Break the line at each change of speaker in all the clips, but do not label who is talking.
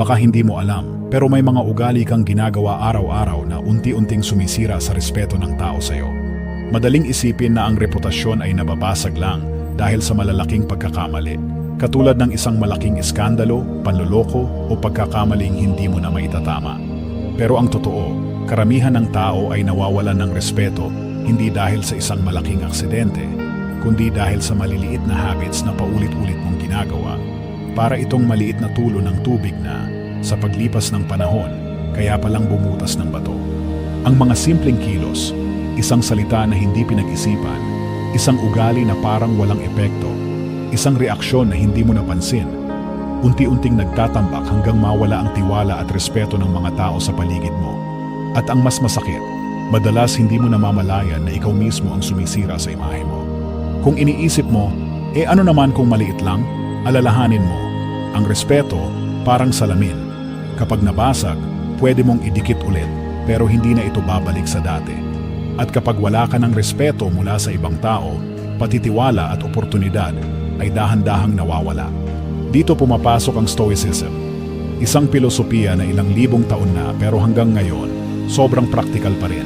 Baka hindi mo alam, pero may mga ugali kang ginagawa araw-araw na unti-unting sumisira sa respeto ng tao sa'yo. Madaling isipin na ang reputasyon ay nababasag lang dahil sa malalaking pagkakamali. Katulad ng isang malaking iskandalo, panloloko o pagkakamaling hindi mo na maitatama. Pero ang totoo, karamihan ng tao ay nawawalan ng respeto hindi dahil sa isang malaking aksidente, kundi dahil sa maliliit na habits na paulit-ulit mong ginagawa. Para itong maliit na tulo ng tubig na, sa paglipas ng panahon, kaya palang bumutas ng bato. Ang mga simpleng kilos, isang salita na hindi pinag-isipan, isang ugali na parang walang epekto, isang reaksyon na hindi mo napansin, unti-unting nagtatambak hanggang mawala ang tiwala at respeto ng mga tao sa paligid mo. At ang mas masakit, madalas hindi mo namamalayan na ikaw mismo ang sumisira sa imahe mo. Kung iniisip mo, eh ano naman kung maliit lang, alalahanin mo, ang respeto parang salamin. Kapag nabasag, pwede mong idikit ulit, pero hindi na ito babalik sa dati. At kapag wala ka ng respeto mula sa ibang tao, patitiwala at oportunidad ay dahan-dahang nawawala. Dito pumapasok ang Stoicism, isang pilosopiya na ilang libong taon na pero hanggang ngayon, sobrang praktikal pa rin.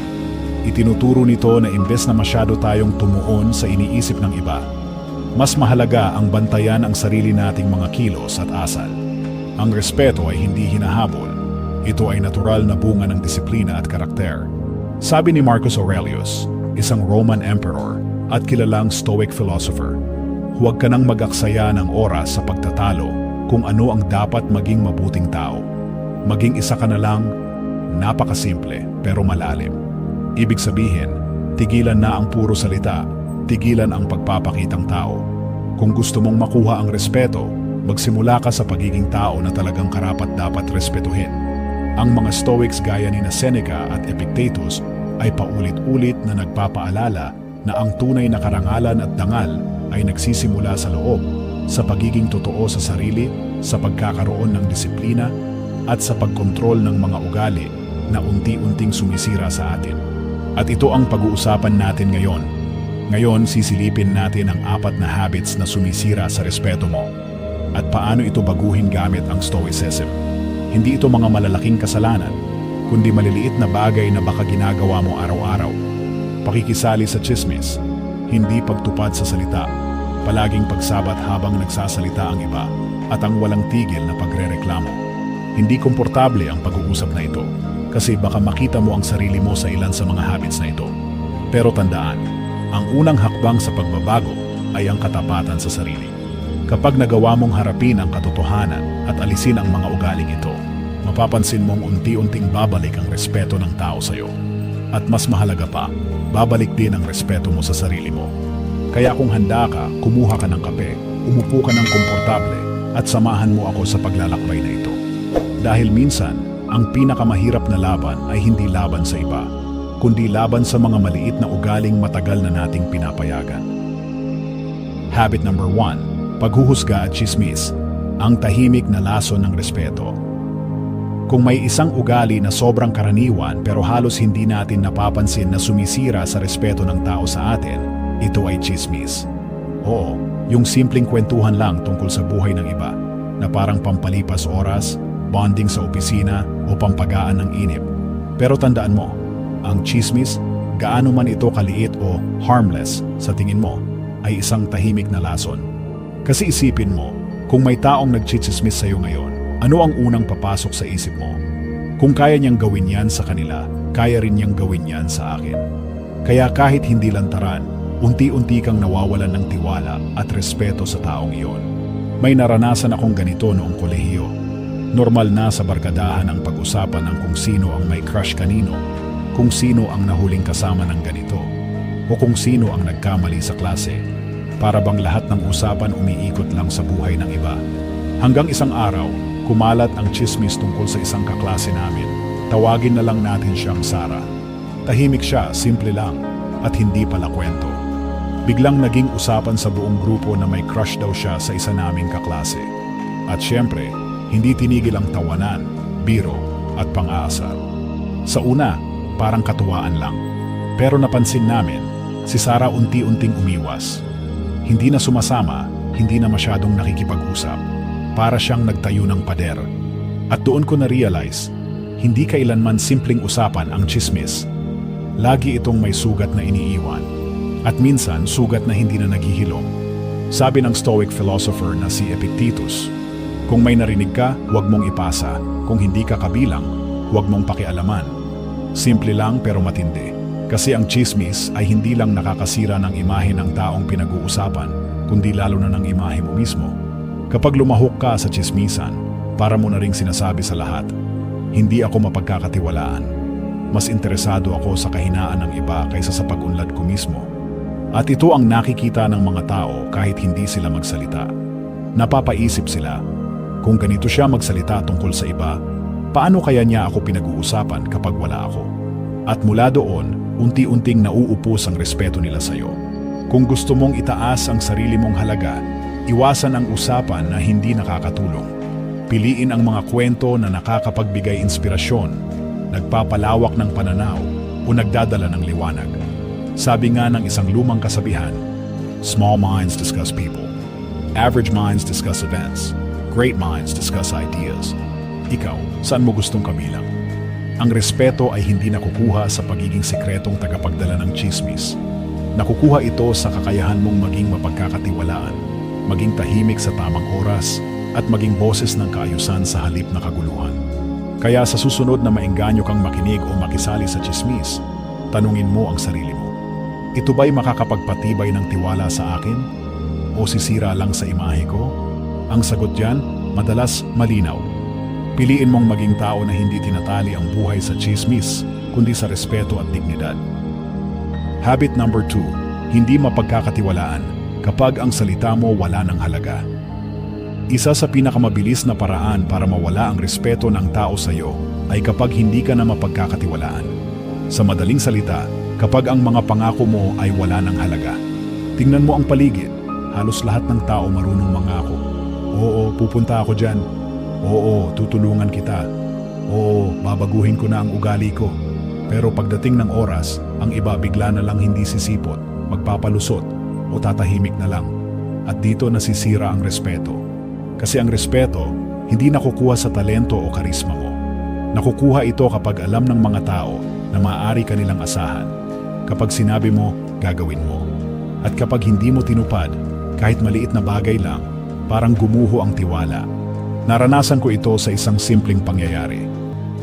Itinuturo nito na imbes na masyado tayong tumuon sa iniisip ng iba, mas mahalaga ang bantayan ang sarili nating mga kilos at asal. Ang respeto ay hindi hinahabol. Ito ay natural na bunga ng disiplina at karakter. Sabi ni Marcus Aurelius, isang Roman emperor at kilalang Stoic philosopher, huwag ka nang mag-aksaya ng oras sa pagtatalo kung ano ang dapat maging mabuting tao. Maging isa ka na lang, napakasimple pero malalim. Ibig sabihin, tigilan na ang puro salita, tigilan ang pagpapakitang tao. Kung gusto mong makuha ang respeto, magsimula ka sa pagiging tao na talagang karapat dapat respetuhin. Ang mga Stoics gaya ni na Seneca at Epictetus ay paulit-ulit na nagpapaalala na ang tunay na karangalan at dangal ay nagsisimula sa loob, sa pagiging totoo sa sarili, sa pagkakaroon ng disiplina, at sa pagkontrol ng mga ugali na unti-unting sumisira sa atin. At ito ang pag-uusapan natin ngayon. Ngayon, sisilipin natin ang apat na habits na sumisira sa respeto mo at paano ito baguhin gamit ang Stoicism. Hindi ito mga malalaking kasalanan, kundi maliliit na bagay na baka ginagawa mo araw-araw. Pakikisali sa chismis, hindi pagtupad sa salita, palaging pagsabat habang nagsasalita ang iba, at ang walang tigil na pagrereklamo. Hindi komportable ang pag-uusap na ito kasi baka makita mo ang sarili mo sa ilan sa mga habits na ito. Pero tandaan, ang unang hakbang sa pagbabago ay ang katapatan sa sarili. Kapag nagawa mong harapin ang katotohanan at alisin ang mga ugaling ito, mapapansin mong unti-unting babalik ang respeto ng tao sa iyo. At mas mahalaga pa, babalik din ang respeto mo sa sarili mo. Kaya kung handa ka, kumuha ka ng kape, umupo ka ng komportable at samahan mo ako sa paglalakbay na ito. Dahil minsan, ang pinakamahirap na laban ay hindi laban sa iba, kundi laban sa mga maliit na ugaling matagal na nating pinapayagan. Habit number 1, paghuhusga at chismis, ang tahimik na lason ng respeto. Kung may isang ugali na sobrang karaniwan pero halos hindi natin napapansin na sumisira sa respeto ng tao sa atin, ito ay chismis. Oo, yung simpleng kwentuhan lang tungkol sa buhay ng iba, na parang pampalipas oras, bonding sa opisina o pampagaan ng inip. Pero tandaan mo, ang chismis, gaano man ito kaliit o harmless sa tingin mo, ay isang tahimik na lason. Kasi isipin mo, kung may taong nagchichismis sa'yo ngayon, ano ang unang papasok sa isip mo? Kung kaya niyang gawin yan sa kanila, kaya rin niyang gawin yan sa akin. Kaya kahit hindi lantaran, unti-unti kang nawawalan ng tiwala at respeto sa taong iyon. May naranasan akong ganito noong kolehiyo. Normal na sa barkadahan ang pag-usapan ng kung sino ang may crush kanino, kung sino ang nahuling kasama ng ganito, o kung sino ang nagkamali sa klase. Para bang lahat ng usapan umiikot lang sa buhay ng iba. Hanggang isang araw, kumalat ang chismis tungkol sa isang kaklase namin. Tawagin na lang natin siyang Sara. Tahimik siya, simple lang, at hindi pala kwento. Biglang naging usapan sa buong grupo na may crush daw siya sa isa naming kaklase. At syempre, hindi tinigil ang tawanan, biro, at pang-aasar. Sa una, parang katuwaan lang. Pero napansin namin, si Sara unti-unting umiwas. Hindi na sumasama, hindi na masyadong nakikipag-usap. Para siyang nagtayo ng pader. At doon ko na-realize, hindi kailanman simpleng usapan ang chismis. Lagi itong may sugat na iniiwan. At minsan, sugat na hindi na naghihilom. Sabi ng Stoic philosopher na si Epictetus, kung may narinig ka, huwag mong ipasa. Kung hindi ka kabilang, huwag mong pakialaman. Simple lang pero matindi. Kasi ang chismis ay hindi lang nakakasira ng imahe ng taong pinag-uusapan, kundi lalo na ng imahe mo mismo. Kapag lumahok ka sa chismisan, para mo na ring sinasabi sa lahat, hindi ako mapagkakatiwalaan. Mas interesado ako sa kahinaan ng iba kaysa sa pag-unlad ko mismo. At ito ang nakikita ng mga tao kahit hindi sila magsalita. Napapaisip sila, kung ganito siya magsalita tungkol sa iba, paano kaya niya ako pinag-uusapan kapag wala ako? At mula doon, unti-unting nauupos ang respeto nila sa iyo. Kung gusto mong itaas ang sarili mong halaga, iwasan ang usapan na hindi nakakatulong. Piliin ang mga kwento na nakakapagbigay inspirasyon, nagpapalawak ng pananaw, o nagdadala ng liwanag. Sabi nga ng isang lumang kasabihan, Small minds discuss people. Average minds discuss events. Great minds discuss ideas. Ikaw, saan mo gustong kabilang? Ang respeto ay hindi nakukuha sa pagiging sekretong tagapagdala ng chismis. Nakukuha ito sa kakayahan mong maging mapagkakatiwalaan, maging tahimik sa tamang oras, at maging boses ng kaayusan sa halip na kaguluhan. Kaya sa susunod na maengganyo kang makinig o makisali sa chismis, tanungin mo ang sarili mo. Ito ba'y makakapagpatibay ng tiwala sa akin? O sisira lang sa imahe ko? Ang sagot dyan, madalas malinaw. Piliin mong maging tao na hindi tinatali ang buhay sa chismis, kundi sa respeto at dignidad. Habit number 2, hindi mapagkakatiwalaan kapag ang salita mo wala ng halaga. Isa sa pinakamabilis na paraan para mawala ang respeto ng tao sa iyo ay kapag hindi ka na mapagkakatiwalaan. Sa madaling salita, kapag ang mga pangako mo ay wala ng halaga. Tingnan mo ang paligid, halos lahat ng tao marunong mangako. Oo, pupunta ako dyan. Oo, tutulungan kita. Oo, babaguhin ko na ang ugali ko. Pero pagdating ng oras, ang iba bigla na lang hindi sisipot, magpapalusot, o tatahimik na lang. At dito nasisira ang respeto. Kasi ang respeto, hindi nakukuha sa talento o karisma mo. Nakukuha ito kapag alam ng mga tao na maaari ka nilang asahan. Kapag sinabi mo, gagawin mo. At kapag hindi mo tinupad, kahit maliit na bagay lang, parang gumuho ang tiwala. Naranasan ko ito sa isang simpleng pangyayari.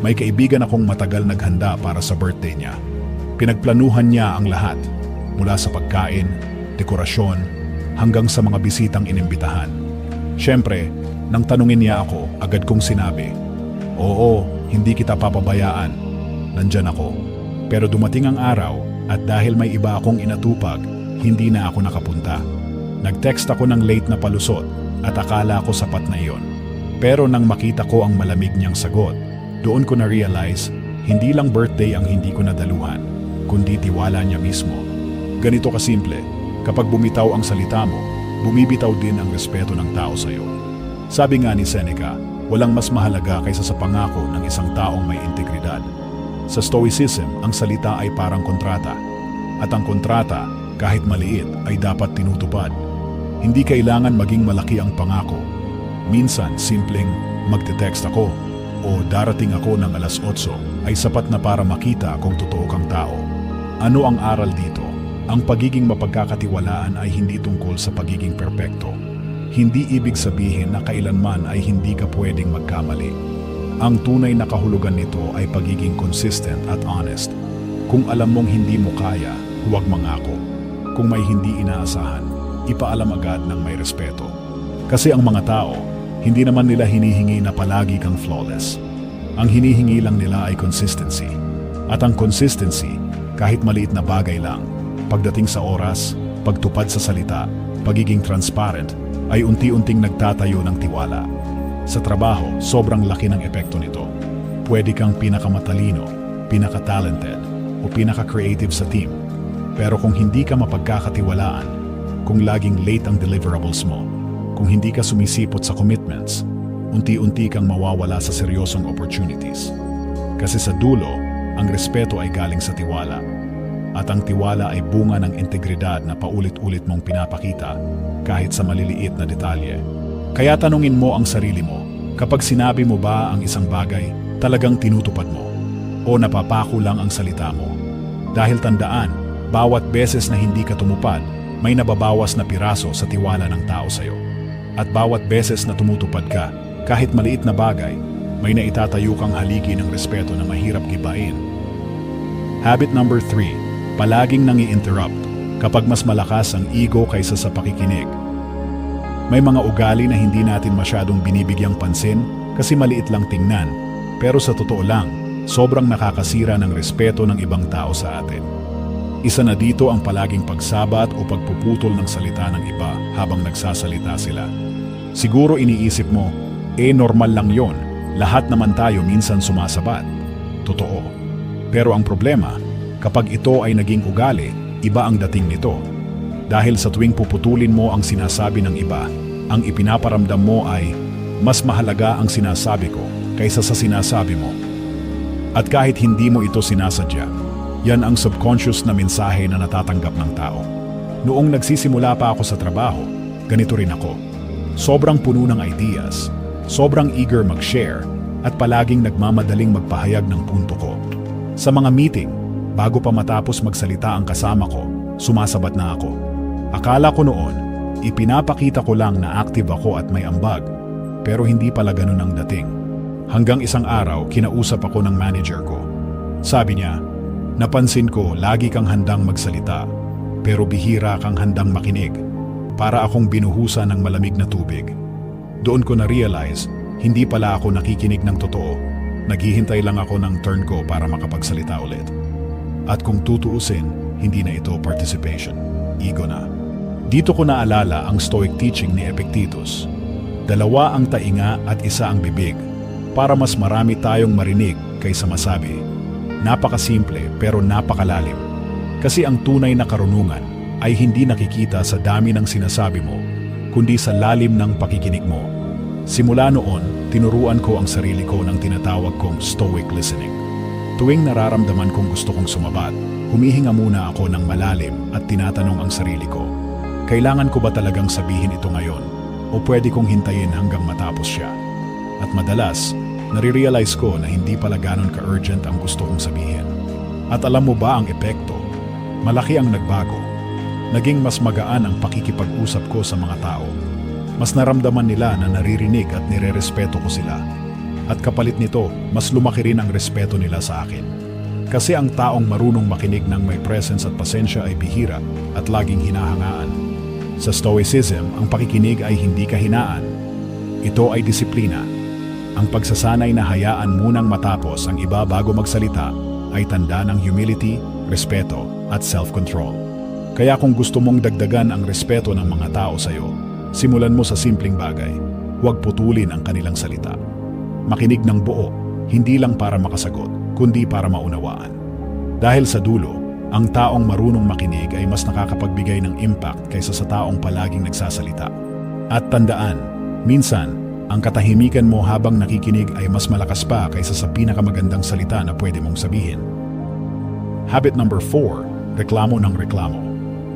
May kaibigan akong matagal naghanda para sa birthday niya. Pinagplanuhan niya ang lahat, mula sa pagkain, dekorasyon, hanggang sa mga bisitang inimbitahan. Siyempre, nang tanungin niya ako, agad kong sinabi, Oo, hindi kita papabayaan. Nandyan ako. Pero dumating ang araw at dahil may iba akong inatupag, hindi na ako nakapunta. Nag-text ako ng late na palusot at akala ko sapat na iyon. Pero nang makita ko ang malamig niyang sagot, doon ko na-realize, hindi lang birthday ang hindi ko nadaluhan, kundi tiwala niya mismo. Ganito kasimple, kapag bumitaw ang salita mo, bumibitaw din ang respeto ng tao sa iyo. Sabi nga ni Seneca, walang mas mahalaga kaysa sa pangako ng isang taong may integridad. Sa Stoicism, ang salita ay parang kontrata. At ang kontrata, kahit maliit, ay dapat tinutupad. Hindi kailangan maging malaki ang pangako. Minsan, simpleng magte-text ako o darating ako ng alas 8 ay sapat na para makita kung totoo kang tao. Ano ang aral dito? Ang pagiging mapagkakatiwalaan ay hindi tungkol sa pagiging perpekto. Hindi ibig sabihin na kailanman ay hindi ka pwedeng magkamali. Ang tunay na kahulugan nito ay pagiging consistent at honest. Kung alam mong hindi mo kaya, huwag mangako. Kung may hindi inaasahan, ipaalam agad ng may respeto. Kasi ang mga tao, hindi naman nila hinihingi na palagi kang flawless. Ang hinihingi lang nila ay consistency. At ang consistency, kahit maliit na bagay lang, Pagdating sa oras, pagtupad sa salita, pagiging transparent, ay unti-unting nagtatayo ng tiwala. Sa trabaho, sobrang laki ng epekto nito. Pwede kang pinakamatalino, pinaka-talented, o pinaka-creative sa team. Pero kung hindi ka mapagkakatiwalaan, kung laging late ang deliverables mo, kung hindi ka sumisipot sa commitments, unti-unti kang mawawala sa seryosong opportunities. Kasi sa dulo, ang respeto ay galing sa tiwala at ang tiwala ay bunga ng integridad na paulit-ulit mong pinapakita kahit sa maliliit na detalye. Kaya tanungin mo ang sarili mo, Kapag sinabi mo ba ang isang bagay, talagang tinutupad mo. O napapako lang ang salita mo. Dahil tandaan, bawat beses na hindi ka tumupad, may nababawas na piraso sa tiwala ng tao sa'yo. At bawat beses na tumutupad ka, kahit maliit na bagay, may naitatayo kang haligi ng respeto na mahirap gibain. Habit number 3, palaging nangi-interrupt kapag mas malakas ang ego kaysa sa pakikinig. May mga ugali na hindi natin masyadong binibigyang pansin kasi maliit lang tingnan, pero sa totoo lang, sobrang nakakasira ng respeto ng ibang tao sa atin. Isa na dito ang palaging pagsabat o pagpuputol ng salita ng iba habang nagsasalita sila. Siguro iniisip mo, eh normal lang yon, lahat naman tayo minsan sumasabat. Totoo. Pero ang problema, kapag ito ay naging ugali, iba ang dating nito. Dahil sa tuwing puputulin mo ang sinasabi ng iba, ang ipinaparamdam mo ay, mas mahalaga ang sinasabi ko kaysa sa sinasabi mo. At kahit hindi mo ito sinasadya, yan ang subconscious na mensahe na natatanggap ng tao. Noong nagsisimula pa ako sa trabaho, ganito rin ako. Sobrang puno ng ideas, sobrang eager mag-share, at palaging nagmamadaling magpahayag ng punto ko. Sa mga meeting, bago pa matapos magsalita ang kasama ko, sumasabat na ako. Akala ko noon, ipinapakita ko lang na active ako at may ambag, pero hindi pala ganun ang dating. Hanggang isang araw, kinausap ako ng manager ko. Sabi niya, napansin ko lagi kang handang magsalita, pero bihira kang handang makinig. Para akong binuhusan ng malamig na tubig. Doon ko na-realize, hindi pala ako nakikinig ng totoo. Naghihintay lang ako ng turn ko para makapagsalita ulit. At kung tutuusin, hindi na ito participation. Ego na. Dito ko naalala ang Stoic teaching ni Epictetus. Dalawa ang tainga at isa ang bibig para mas marami tayong marinig kaysa masabi. Napakasimple pero napakalalim. Kasi ang tunay na karunungan ay hindi nakikita sa dami ng sinasabi mo, kundi sa lalim ng pakikinig mo. Simula noon, tinuruan ko ang sarili ko ng tinatawag kong stoic listening. Tuwing nararamdaman kong gusto kong sumabat, humihinga muna ako ng malalim at tinatanong ang sarili ko, kailangan ko ba talagang sabihin ito ngayon o pwede kong hintayin hanggang matapos siya? At madalas, nare-realize ko na hindi pala ganon ka-urgent ang gusto kong sabihin. At alam mo ba ang epekto? Malaki ang nagbago. Naging mas magaan ang pakikipag-usap ko sa mga tao. Mas naramdaman nila na naririnig at nirerespeto ko sila. At kapalit nito, mas lumaki rin ang respeto nila sa akin. Kasi ang taong marunong makinig ng may presence at pasensya ay bihira at laging hinahangaan. Sa Stoicism, ang pakikinig ay hindi kahinaan. Ito ay disiplina. Ang pagsasanay na hayaan munang matapos ang iba bago magsalita ay tanda ng humility, respeto at self-control. Kaya kung gusto mong dagdagan ang respeto ng mga tao sa iyo, simulan mo sa simpleng bagay. Huwag putulin ang kanilang salita. Makinig ng buo, hindi lang para makasagot, kundi para maunawaan. Dahil sa dulo, ang taong marunong makinig ay mas nakakapagbigay ng impact kaysa sa taong palaging nagsasalita. At tandaan, minsan, ang katahimikan mo habang nakikinig ay mas malakas pa kaysa sa pinakamagandang salita na pwede mong sabihin. Habit number 4, reklamo ng reklamo.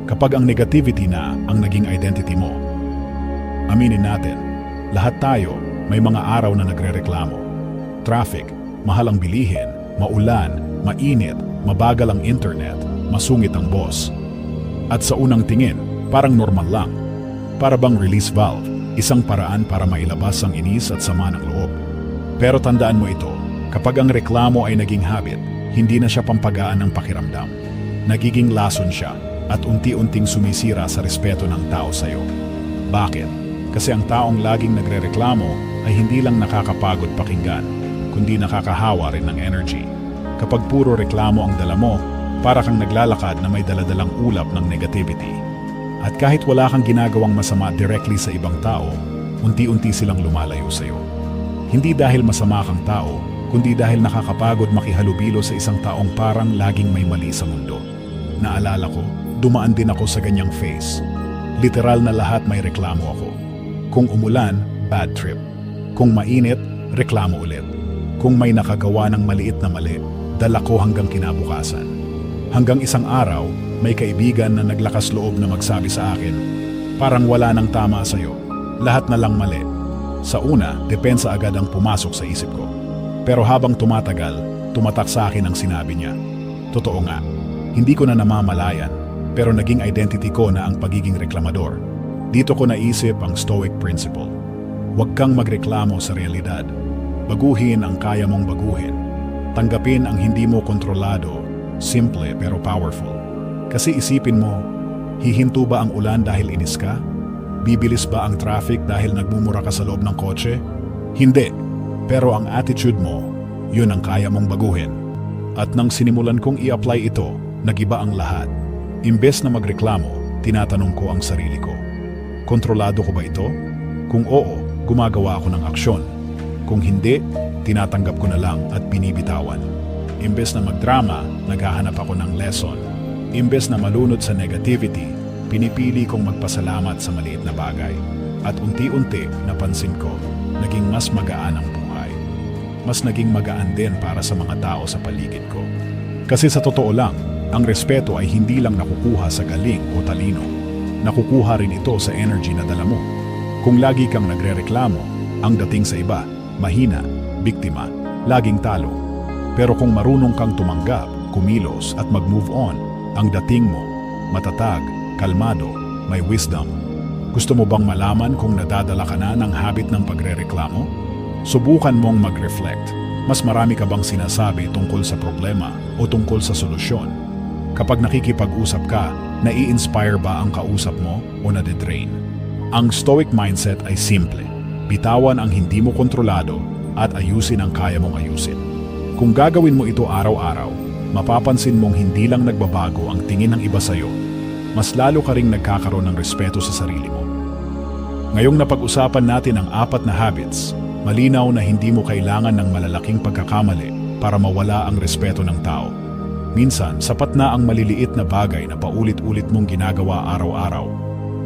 Kapag ang negativity na ang naging identity mo. Aminin natin, lahat tayo may mga araw na nagrereklamo. Traffic, mahal ang bilihin, maulan, mainit, mabagal ang internet, masungit ang boss. At sa unang tingin, parang normal lang. Para bang release valve, isang paraan para mailabas ang inis at sama ng loob. Pero tandaan mo ito, kapag ang reklamo ay naging habit, hindi na siya pampagaan ng pakiramdam. Nagiging lason siya at unti-unting sumisira sa respeto ng tao sa iyo. Bakit? Kasi ang taong laging nagrereklamo ay hindi lang nakakapagod pakinggan, kundi nakakahawa rin ng energy. Kapag puro reklamo ang dala mo, para kang naglalakad na may daladalang ulap ng negativity. At kahit wala kang ginagawang masama directly sa ibang tao, unti-unti silang lumalayo sa iyo. Hindi dahil masama kang tao, kundi dahil nakakapagod makihalubilo sa isang taong parang laging may mali sa mundo. Naalala ko, dumaan din ako sa ganyang phase. Literal na lahat may reklamo ako. Kung umulan, bad trip. Kung mainit, reklamo ulit. Kung may nakagawa ng maliit na mali, dala ko hanggang kinabukasan. Hanggang isang araw, may kaibigan na naglakas loob na magsabi sa akin, parang wala nang tama sa'yo. Lahat na lang mali. Sa una, depensa agad ang pumasok sa isip ko. Pero habang tumatagal, tumatak sa akin ang sinabi niya. Totoo nga, hindi ko na namamalayan, pero naging identity ko na ang pagiging reklamador. Dito ko naisip ang Stoic Principle. Huwag kang magreklamo sa realidad. Baguhin ang kaya mong baguhin. Tanggapin ang hindi mo kontrolado, simple pero powerful. Kasi isipin mo, hihinto ba ang ulan dahil inis ka? Bibilis ba ang traffic dahil nagmumura ka sa loob ng kotse? Hindi. Pero ang attitude mo, yun ang kaya mong baguhin. At nang sinimulan kong i-apply ito, nagiba ang lahat. Imbes na magreklamo, tinatanong ko ang sarili ko. Kontrolado ko ba ito? Kung oo, gumagawa ako ng aksyon. Kung hindi, tinatanggap ko na lang at binibitawan. Imbes na magdrama, naghahanap ako ng lesson. Imbes na malunod sa negativity, pinipili kong magpasalamat sa maliit na bagay. At unti-unti, napansin ko, naging mas magaan ang buhay. Mas naging magaan din para sa mga tao sa paligid ko. Kasi sa totoo lang, ang respeto ay hindi lang nakukuha sa galing o talino. Nakukuha rin ito sa energy na dala mo. Kung lagi kang nagrereklamo, ang dating sa iba, mahina, biktima, laging talo. Pero kung marunong kang tumanggap, kumilos at mag-move on, ang dating mo, matatag, kalmado, may wisdom. Gusto mo bang malaman kung nadadala ka na ng habit ng pagrereklamo? Subukan mong mag-reflect. Mas marami ka bang sinasabi tungkol sa problema o tungkol sa solusyon? Kapag nakikipag-usap ka, nai-inspire ba ang kausap mo o nade-drain? Ang stoic mindset ay simple. Bitawan ang hindi mo kontrolado at ayusin ang kaya mong ayusin. Kung gagawin mo ito araw-araw, mapapansin mong hindi lang nagbabago ang tingin ng iba sa'yo, mas lalo ka ring nagkakaroon ng respeto sa sarili mo. Ngayong napag-usapan natin ang apat na habits, malinaw na hindi mo kailangan ng malalaking pagkakamali para mawala ang respeto ng tao. Minsan, sapat na ang maliliit na bagay na paulit-ulit mong ginagawa araw-araw.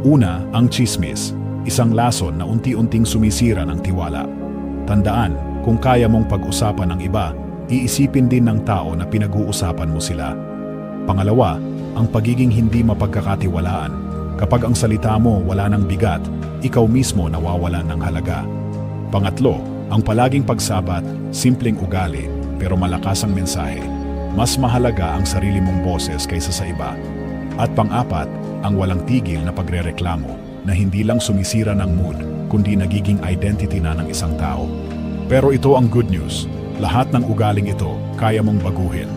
Una, ang chismis, isang lason na unti-unting sumisira ng tiwala. Tandaan, kung kaya mong pag-usapan ng iba, iisipin din ng tao na pinag-uusapan mo sila. Pangalawa, ang pagiging hindi mapagkakatiwalaan. Kapag ang salita mo wala ng bigat, ikaw mismo nawawalan ng halaga. Pangatlo, ang palaging pagsabat, simpleng ugali, pero malakas ang mensahe. Mas mahalaga ang sarili mong boses kaysa sa iba. At pang-apat, ang walang tigil na pagrereklamo na hindi lang sumisira ng mood, kundi nagiging identity na ng isang tao. Pero ito ang good news. Lahat ng ugaling ito kaya mong baguhin.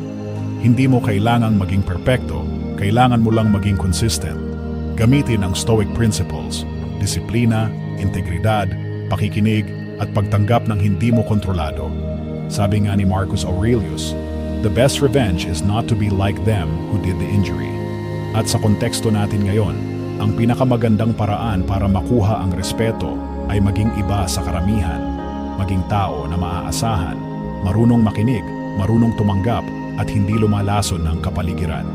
Hindi mo kailangang maging perpekto, kailangan mo lang maging consistent. Gamitin ang Stoic Principles, disiplina, integridad, pakikinig, at pagtanggap ng hindi mo kontrolado. Sabi nga ni Marcus Aurelius, The best revenge is not to be like them who did the injury. At sa konteksto natin ngayon, ang pinakamagandang paraan para makuha ang respeto ay maging iba sa karamihan, maging tao na maaasahan, marunong makinig, marunong tumanggap, at hindi lumalason ng kapaligiran.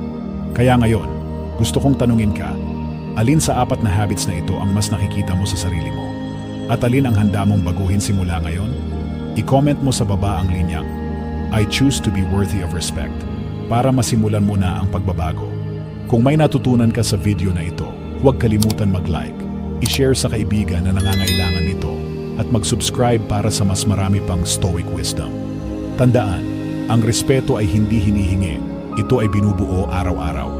Kaya ngayon, gusto kong tanungin ka, alin sa apat na habits na ito ang mas nakikita mo sa sarili mo? At alin ang handa mong baguhin simula ngayon? I-comment mo sa baba ang linyang, I choose to be worthy of respect, para masimulan mo na ang pagbabago. Kung may natutunan ka sa video na ito, huwag kalimutan mag-like, i-share sa kaibigan na nangangailangan nito, at mag-subscribe para sa mas marami pang Stoic Wisdom. Tandaan, ang respeto ay hindi hinihingi, ito ay binubuo araw-araw.